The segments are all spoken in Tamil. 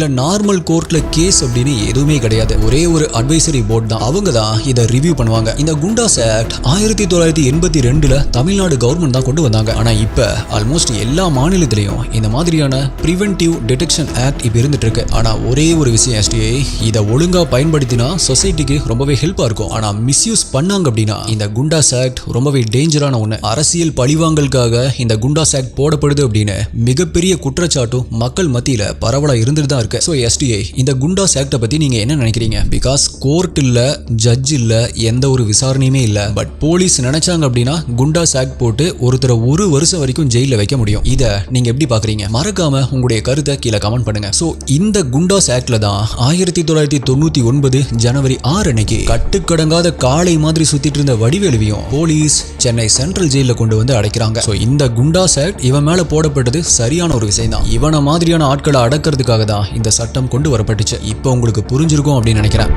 இல்லை நார்மல் கோர்ட்ல கேஸ் அப்படின்னு எதுவுமே கிடையாது. ஒரே ஒரு அட்வைசரி போர்ட் தான். அவங்க தான் இதை ரிவ்யூ பண்ணுவாங்க. இந்த குண்டாஸ் ஆக்ட் ஆயிரத்தி தொள்ளாயிரத்தி எண்பத்தி ரெண்டுல தமிழ்நாடு கவர்மெண்ட் தான் கொண்டு வந்தாங்க. ஆனா இப்ப ஆல்மோஸ்ட் எல்லா மாநிலத்திலையும் இந்த மாதிரியான பிரிவென்டிவ் டிடெக்ஷன் ஆக்ட் இப்ப இருந்துட்டு இருக்கு. ஆனா ஒரே ஒரு விஷயம் எஸ்டிஐ இதை ஒழுங்கா பயன்படுத்தினா சொசைட்டிக்கு ரொம்பவே ஹெல்ப்பா இருக்கும். ஆனா மிஸ்யூஸ் பண்ணாங்க அப்படின்னா இந்த குண்டாஸ் ஆக்ட் ரொம்பவே டேஞ்சரான ஒண்ணு. அரசியல் பழிவாங்கலுக்காக இந்த குண்டாஸ் ஆக்ட் போடப்படுது அப்படின்னு மிகப்பெரிய குற்றச்சாட்டும் மக்கள் மத்தியில பரவலா இருந்துட்டு தான் இருக்கு. ஸோ எஸ்டிஐ இந்த குண்டாஸ் ஆக்டை பத்தி நீங்க என்ன நினைக்கிறீங்க? பிகாஸ் கோர்ட் இல்ல ஜட்ஜ் இல்ல எந்த ஒரு விசாரணையுமே இல்ல. பட் போலீஸ் நினைச்சாங்க அப்படின்னா குண்டாஸ் ஆக்ட் போட்டு ஒருத்தரை ஒரு வருஷம் வரைக்கும் ஜெயில வைக்க முடியும். இதை நீங்க எப்படி பாக்குறீங்க? மறக்காம உங்களுடைய கருத்தை கீழே கமெண்ட் பண்ணுங்க. ஸோ இந்த குண்டாஸ் ஆக்ட்ல தான் ஆயிரத்தி தொள்ளாயிரத்தி தொண்ணூத்தி ஒன்பது ஜனவரி ஆறு அன்னைக்கு கட்டுக்கடங்காத காளை மாதிரி சுத்திட்டு இருந்த வடிவேலுவையும் போலீஸ் சென்னை சென்ட்ரல் ஜெயில கொண்டு வந்து அடைக்கிறாங்க. ஸோ இந்த குண்டாஸ் ஆக்ட் இவன் மேல போடப்பட்டது சரியான ஒரு விஷயம் தான் இவனை மாதிரியான ஆட்களை அடக்கிறதுக்காக தான் இந்த சட்டம் கொண்டு வரப்பட்டுச்சு. இப்போ உங்களுக்கு புரிஞ்சிருக்கும் அப்படின்னு நினைக்கிறேன்.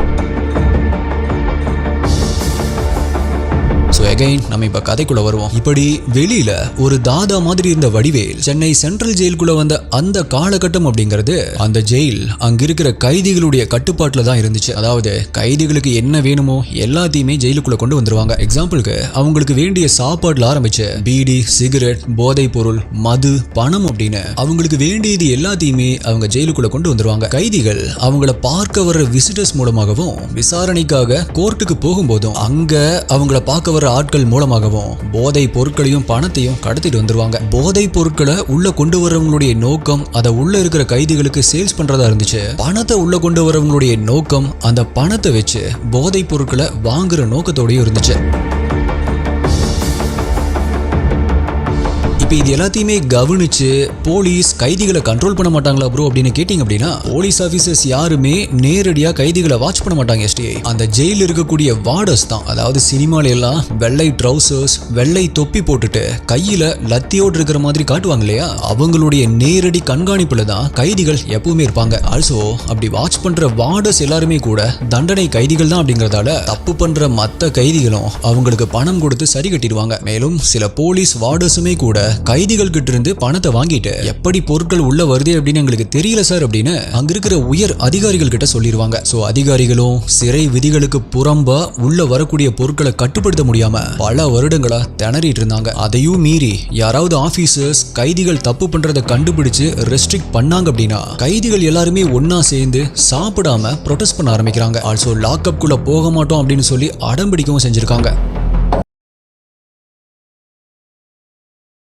எகைன் நம்ம இப்போ கதைக்குள்ள வருவோம். இப்படி வெளியில ஒரு தாதா மாதிரி இருந்த வடிவேல் சென்னை சென்ட்ரல் ஜெயிலுக்குள்ள வந்த அந்த காலகட்டம் அப்படிங்கிறது அந்த ஜெயில் அங்க இருக்கிற கைதிகளுடைய கட்டுப்பாட்டில் தான் இருந்துச்சு. அதாவது கைதிகளுக்கு என்ன வேணுமோ எல்லாத்தையுமே ஜெயிலுக்குள்ள கொண்டு வந்துருவாங்க. எக்ஸாம்பிளுக்கு அவங்களுக்கு வேண்டிய சாப்பாடுல ஆரம்பிச்சு பீடி சிகரெட் போதைப் பொருள் மது பணம் அப்படின்னு அவங்களுக்கு வேண்டியது எல்லாத்தையுமே அவங்க ஜெயிலுக்குள்ள கொண்டு வந்துருவாங்க. கைதிகள் அவங்கள பார்க்க வர்ற விசிட்டர்ஸ் மூலமாகவும் விசாரணைக்காக கோர்ட்டுக்கு போகும்போதும் அங்க அவங்கள பார்க்க வர ஆட்கள் மூலமாகவும் போதை பொருட்களையும் பணத்தையும் கடத்திட்டு வந்துருவாங்க. போதை பொருட்களை உள்ள கொண்டு வரவங்களுடைய நோக்கம் அதை உள்ள இருக்கிற கைதிகளுக்கு சேல்ஸ் பண்றதா இருந்துச்சு. பணத்தை உள்ள கொண்டு வரவங்களுடைய நோக்கம் அந்த பணத்தை வச்சு போதை பொருட்களை வாங்குற நோக்கத்தோடயும் இருந்துச்சு. இப்போ இது எல்லாத்தையுமே கவனிச்சு போலீஸ் கைதிகளை கண்ட்ரோல் பண்ண மாட்டாங்களா ப்ரோ அப்படின்னு கேட்டிங்க அப்படின்னா போலீஸ் ஆஃபீஸர்ஸ் யாருமே நேரடியாக கைதிகளை வாட்ச் பண்ண மாட்டாங்க எஸ்டிஐ அந்த ஜெயிலில் இருக்கக்கூடிய வார்டர்ஸ் தான். அதாவது சினிமால எல்லாம் வெள்ளை ட்ரௌசர்ஸ் வெள்ளை தொப்பி போட்டுட்டு கையில் லத்தியோடு இருக்கிற மாதிரி காட்டுவாங்க இல்லையா? அவங்களுடைய நேரடி கண்காணிப்பில் தான் கைதிகள் எப்பவுமே இருப்பாங்க. ஆல்சோ அப்படி வாட்ச் பண்ணுற வார்டர்ஸ் எல்லாருமே கூட தண்டனை கைதிகள் தான் அப்படிங்கிறதால தப்பு பண்ணுற மற்ற கைதிகளும் அவங்களுக்கு பணம் கொடுத்து சரி கட்டிடுவாங்க. மேலும் சில போலீஸ் வார்டர்ஸுமே கூட கைதிகள் கிட்ட இருந்து பணத்தை வாங்கிட்டு எப்படி பொருட்கள் உள்ள வருது அப்படின்னு எங்களுக்கு தெரியல சார் அப்படின்னு அங்க இருக்கிற உயர் அதிகாரிகள் கிட்ட சொல்லிடுவாங்க சோ அதிகாரிகளும் சிறை விதிகளுக்கு புறம்பா உள்ள வரக்கூடிய பொருட்களை கட்டுப்படுத்த முடியாம பல வருடங்களா திணறிட்டு இருந்தாங்க. அதையும் மீறி யாராவது ஆபீசர்ஸ் கைதிகள் தப்பு பண்றதை கண்டுபிடிச்சு ரெஸ்ட்ரிக்ட் பண்ணாங்க அப்படின்னா கைதிகள் எல்லாருமே ஒன்னா சேர்ந்து சாப்பிடாம ப்ரொடெஸ்ட் பண்ண ஆரம்பிக்கிறாங்க. ஆல்சோ லாக்அப் குள்ள போக மாட்டோம் அப்படின்னு சொல்லி அடம்பிடிக்கவும் செஞ்சிருக்காங்க.